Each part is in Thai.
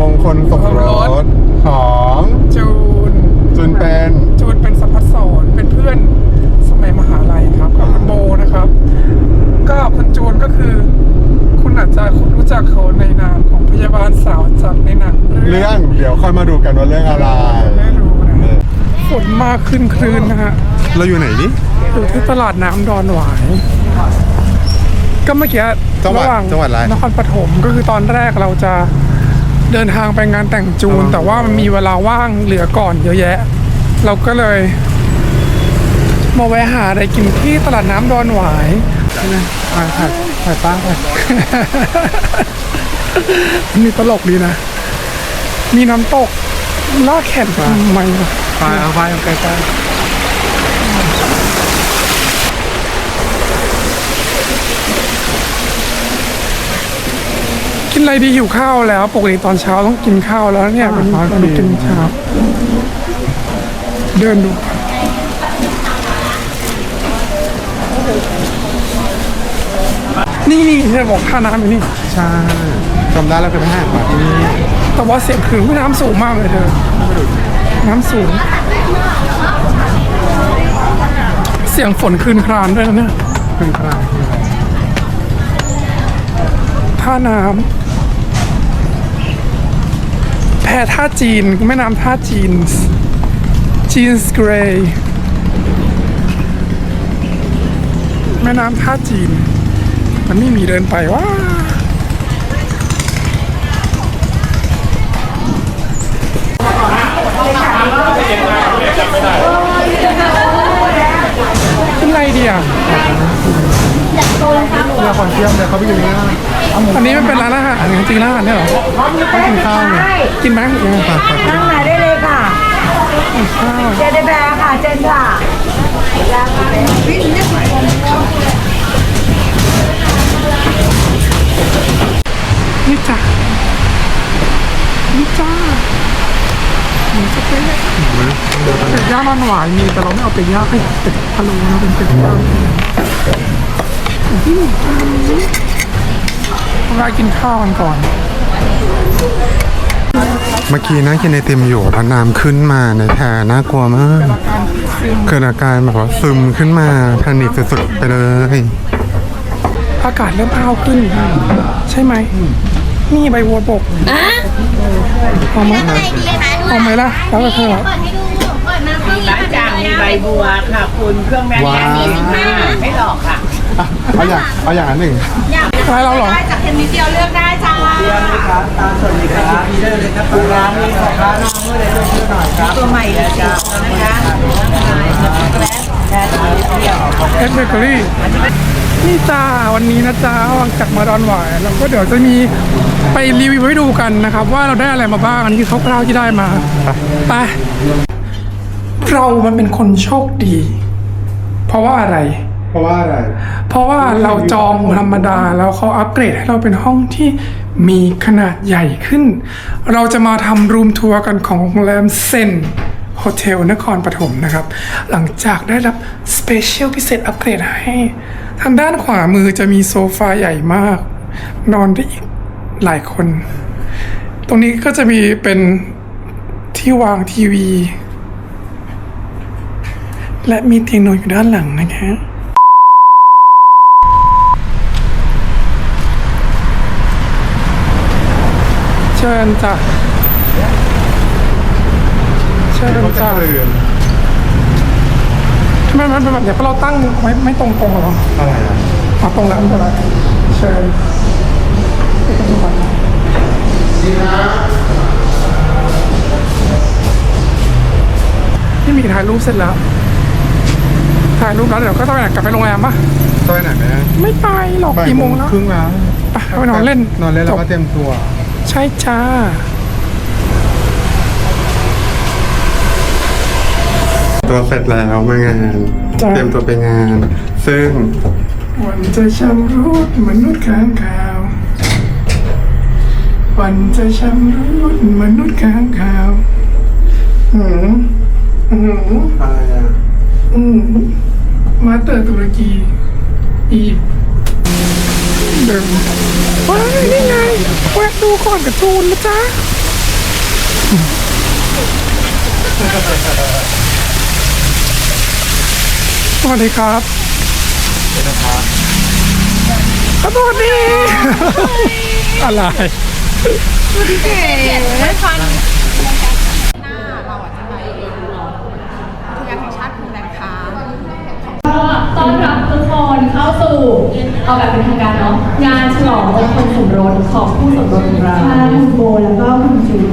มงคลสมรสของจูนจุนเป็นจูนเป็นสัมพัสสอนเป็นเพื่อนสมัยมหาลัยครับกับคุณโบนะครับ ก็คุณจูนก็คือ คุณอาจจะรู้จักเขาในนามของพยาบาลสาวจากในหนังเรื่องเดี๋ยวค่อยมาดูกันว่าเรื่องอะไรไม่รู้นะฝนมากขึ้นคลื่นนะฮะเราอยู่ไหนนี่อยู่ที่ตลาดน้ำดอนหวายก็เมื่อกี้จังหวัดระหว่างจังหวัดอะไรนครปฐมก็คือตอนแรกเราจะ เดินทางไปงานแต่งจูนอ๋อแต่ว่ามันมีเวลาว่างเหลือก่อนเยอะแยะ เราก็เลย มาแวะหาอะไรกินที่ตลาดน้ำดอนหวายนะถ่ายถ่ายถ่ายป้าไปมันมีตลกดีนะ มีน้ำตกลากแขนทำไมวะไปเอาไปเอาใกล้กิ นอะไรดีหิวข้าวแล้วปกติตอนเช้าต้องกินข้าวแล้วเนี่ยเป็นวันกินเช้า เดินดูนี่นี่เนี่ยบอกท่าน้ำอยู่นี่ๆใช่จำได้แล้วคือแพทย์มาที่นี่แต่ว่าเสียงขืนน้ำสูงมากเลยเธอ น้ำสูง เสียงฝนคืนครานด้วยนะเนี่ยขึ้นครางคืออะไรท่าน้ำแพท่าจีน แม่น้ำท่าจีน จีนส์เกรย์แม่น้ำท่าจีน มันไม่มีเดินไปว่าเป็นไรเดีอะ เรือขอนเทียมเดี๋ยวเขาไปอยู่นี่นะอันนี้มันเป็นร้านอาหารจริงๆร้านอาหารเนี่ยเหรอต้องกินข้าวไงกินไหมยังไงฝากฝากนั่งไหนได้เลยค่ะข้าวเจนได้แบร์ค่ะเจนค่ะนี่จ้ะนี่จ้าหมูสะเต๊ะเป็ดย่างมันหวานมีแต่เราไม่เอาเป็ดย่างให้เป็ดพะโล้นะเป็นเป็ดย่างที่หมูจานนี้ เรากินข้าวกันก่อน เมื่อกี้นั่งกินไอติมอยู่พันน้ำขึ้นมาในแพน่ากลัวมากเกิดอาการแบบว่าซึมขึ้นมาแพนิคสุดๆไปเลย อากาศเริ่มอ้าวขึ้น ใช่ไหม นี่ใบบัวบกเอาไหมอะไรดีคะดูเอาไหมล่ะ แล้วแต่เธอเปิดให้ดูเปิดมาเพื่อล้างจานมีใบบัวค่ะ คุณเครื่องแม่ว้าวสี่สิบห้าไม่หลอกค่ะ เอาอย่างเอาอย่างอันหนึ่งอะไรเราเหรอจากเทนนิสเดียวเลือกได้จ้าตัวใหม่เลยจ้านะคะเอสเบเกอรี่นี่จ้าวันนี้นะจ้าหลังจากมาดอนหวายเราก็เดี๋ยวจะมีไปรีวิวให้ดูกันนะครับ ว่าเราได้อะไรมาบ้างอันนี้คือคร่าวๆที่ได้มาไปเรามันเป็นคนโชคดี เพราะว่าอะไร เพราะว่าอะไร เพราะว่าเราจองธรรมดาแล้วเขาอัปเกรดให้เราเป็นห้องที่มีขนาดใหญ่ขึ้น เราจะมาทำรูมทัวร์กันของโรงแรมเซนโฮเทลนครปฐมนะครับ หลังจากได้รับสเปเชียลพิเศษอัปเกรดให้ ทางด้านขวามือจะมีโซฟาใหญ่มาก นอนได้อีกหลายคน ตรงนี้ก็จะมีเป็นที่วางทีวี และมีเตียงนอนอยู่ด้านหลังนะคะ ชิญจ้ะเชิญเขาจะจ้ะเตือนทำไมมันเป็นแบบเนี้ยเพราะเราตั้งไว้ไม่ตรงตรงๆหรออะไรอะเอาตรงแล้วไม่เป็นไรเชิญนี่มีถ่ายรูปเสร็จแล้วถ่ายรูปแล้วเดี๋ยวก็ต้องกลับไปโรงแรมปะต้อยไหนแม่ไม่ไปหรอกบ่ายกี่โมโมงงแล้วครึ่งแล้วไปไปนอนเล่นนอนเล่นแล้วก็จบเตรียมตัว ใช่จ้าตัวเสร็จแล้วมางาน จ้ะ เตรียมตัวไปงาน ซึ่งวันจะชำรุดมนุษย์ค้างคาว วันจะชำรุดมนุษย์ค้างคาวหืมหืมอะไรอะอืมมาเตอร์ตุรกี อียิ จูนนะจ๊ะสวัสดีครับสวัสดีครับสวัสดีอะไรต้อนรับทุกคนเข้า สู่เอาแบบเป็นทางการเนาะงานฉลองมงคลสมรสของผู้สมรสของเราคุณโบแล้วก็คุณจูน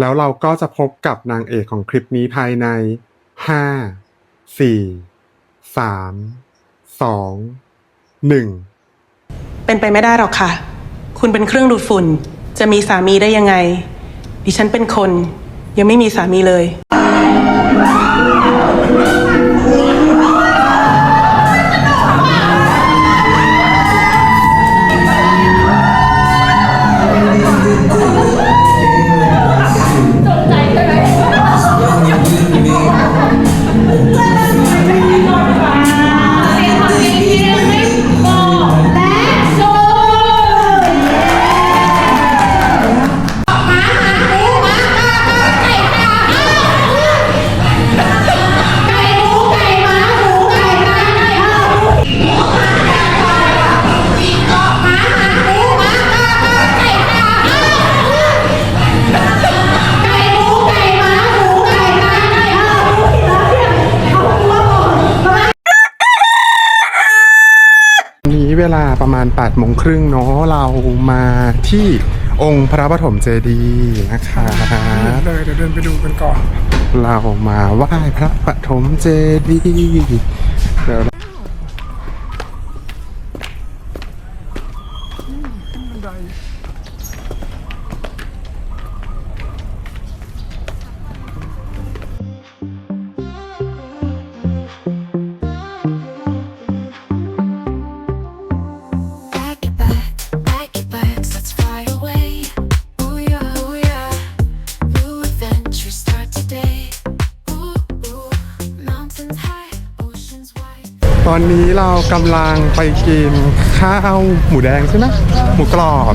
แล้วเราก็จะพบกับนางเอกของคลิปนี้ภายใน 5 4 3 2 1เป็นไปไม่ได้หรอกค่ะ คุณเป็นเครื่องดูดฝุ่น จะมีสามีได้ยังไง ดิฉันเป็นคน ยังไม่มีสามีเลย วันนี้เวลาประมาณ8โมงครึ่งเนาะเรามาที่องค์พระปฐมเจดีย์นะคะเลยเดี๋ยวเดินไปดูกันก่อน เรามาไหว้พระปฐมเจดีย์เดี๋ยว ตอนนี้เรากำลังไปกินข้าวหมูแดงใช่ไหมหมูกรอบ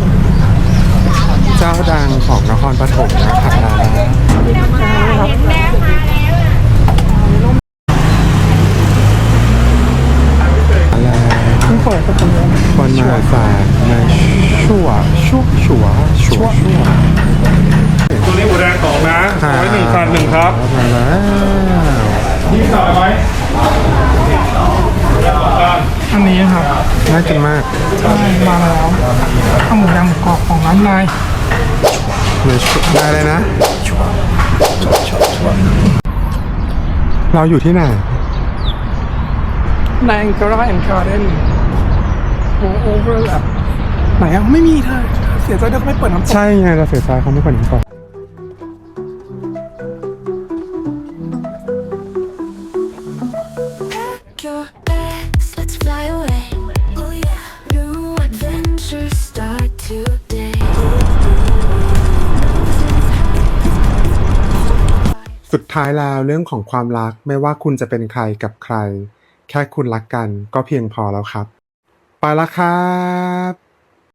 เจ้าดังของนครปฐมนะคะอ อันนี้ครับน่ากินมากใช่มาแล้วข้าวหมูแดงหมูกรอบของร้านนายเลยได้เลยนะ เราอยู่ที่ไหนในแองเกอร์แอนด์การ์เด้นโอโอเวอร์แลปไหนอะไม่มีเธอเสียใจเด็กไม่เปิดน้ำตกใช่ไงเราเสียใจเขาไม่คนนี้ก่อน สุดท้ายแล้วเรื่องของความรักไม่ว่าคุณจะเป็นใครกับใคร แค่คุณรักกันก็เพียงพอแล้วครับ ไปละครับ